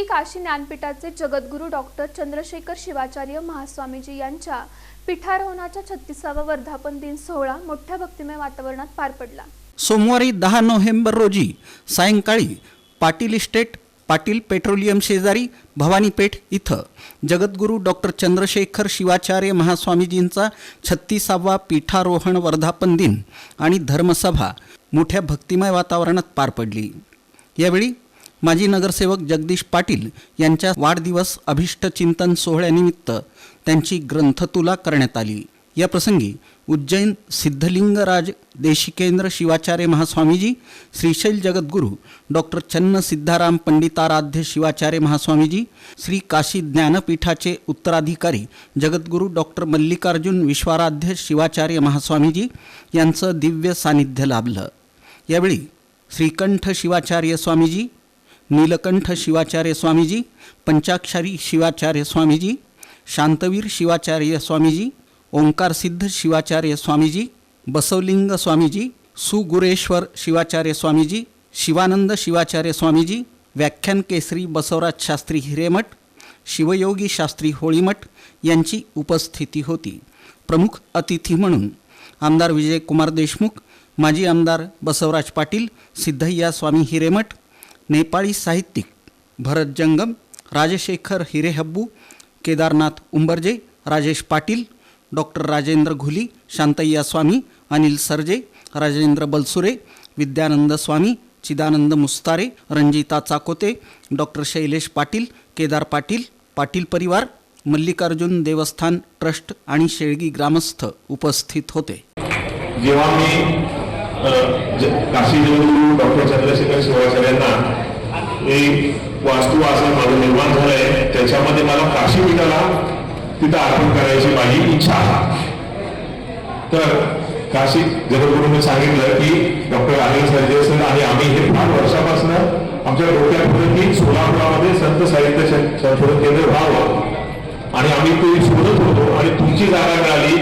श्री काशी ज्ञानपीठाचे जगद्गुरू doctor Chandrashekhar Shivacharya Mahaswamiji यांच्या पीठारोहणाच्या छत्तीसावा वर्धापन दिन सोहळा मोठ्या भक्तिमय वातावरणात पार पडला. सोमवारी दहा नोव्हेंबर रोजी सायंकाळी पाटील इस्टेट पाटील पेट्रोलियम शेजारी भवानीपेठ इथं जगद्गुरू डॉक्टर चंद्रशेखर शिवाचार्य महास्वामीजींचा छत्तीसावा पीठारोहण वर्धापन दिन आणि धर्मसभा मोठ्या भक्तिमय वातावरणात पार पडली. यावेळी माजी नगरसेवक जगदीश पाटील यांच्या वाढदिवस अभिष्ट चिंतन सोहळ्यानिमित्त त्यांची ग्रंथतुला करण्यात आली. या प्रसंगी उज्जैन सिद्धलिंगराज देशिकेंद्र शिवाचार्य महास्वामीजी श्रीशैल जगद्गुरू डॉक्टर चन्न सिद्धाराम पंडिताराध्य शिवाचार्य महास्वामीजी श्री काशी ज्ञानपीठाचे उत्तराधिकारी जगद्गुरू डॉक्टर मल्लिकार्जुन विश्वाराध्य शिवाचार्य महास्वामीजी यांचं दिव्य सानिध्य लाभलं. यावेळी श्रीकंठ शिवाचार्य स्वामीजी नीलकंठ शिवाचार्य स्वामीजी पंचाक्षरी शिवाचार्य स्वामीजी शांतवीर शिवाचार्य स्वामीजी ओंकारसिद्ध शिवाचार्य स्वामीजी बसवलिंग स्वामीजी सुगुरेश्वर शिवाचार्य स्वामीजी शिवानंद शिवाचार्य स्वामीजी व्याख्यान केसरी बसवराज शास्त्री हिरेमठ शिवयोगी शास्त्री होळीमठ यांची उपस्थिती होती. प्रमुख अतिथी म्हणून आमदार विजयकुमार देशमुख माजी आमदार बसवराज पाटील सिद्धय्या स्वामी हिरेमठ नेपाळी साहित्यिक भरत जंगम राजशेखर हिरेहब्बू केदारनाथ उंबरजे राजेश पाटील डॉक्टर राजेंद्र घुली शांतय्या स्वामी अनिल सरजे राजेंद्र बलसुरे विद्यानंद स्वामी चिदानंद मुस्तारे रंजिता चाकोते डॉक्टर शैलेश पाटील केदार पाटील पाटील परिवार मल्लिकार्जुन देवस्थान ट्रस्ट आणि शेळगी ग्रामस्थ उपस्थित होते. जेव्हा मी काशी डॉक्टर चंद्रशेखर मी वास्तू असं माझं निर्माण झालंय. त्याच्यामध्ये मला काशी पीठाला तिथं अर्पण करायची माझी इच्छा आहे. तर काशी जगद्गुरूंनी सांगितलं की डॉक्टर अनिल सर्जे सर आणि आम्ही हे फार वर्षापासून आमच्या डोक्यात की सोलापुरामध्ये संत साहित्य संशोधन केंद्र व्हावं. आणि आम्ही ते शोधत होतो आणि तुमची जागा मिळाली.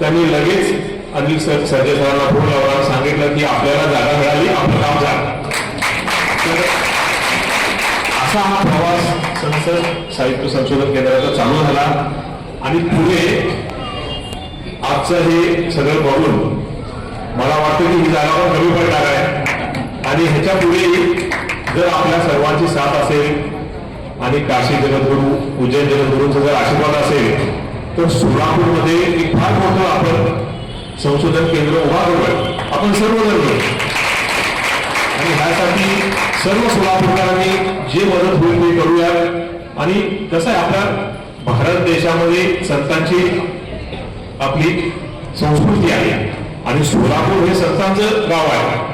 त्यांनी लगेच अनिल सर सर्जे सरांना फोन लावला सांगितलं की आपल्याला जागा मिळाली आपलं काम झालं. असा हा प्रवास संसद साहित्य संशोधन केंद्राचा चालू झाला. आणि पुढे आजचं हे सगळं बघून मला वाटतं की ही जागा पण कमी पडणार आहे. आणि ह्याच्या पुढे जर आपल्या सर्वांची साथ असेल आणि काशी जगद्गुरू उज्जैन जगद्गुरूंचा जर आशीर्वाद असेल तर सोलापूरमध्ये एक फार मोठं आपण संशोधन केंद्र उभा करूया. आपण सर्वजण मिळून. आणि ह्यासाठी सर्व सोलापूरकरांनी जे मदत होईल ते करूया आणि कसं आहे आपल्या भारत देशामध्ये संतांची आपली संस्कृती आहे. आणि सोलापूर हे संतांचं गाव आहे.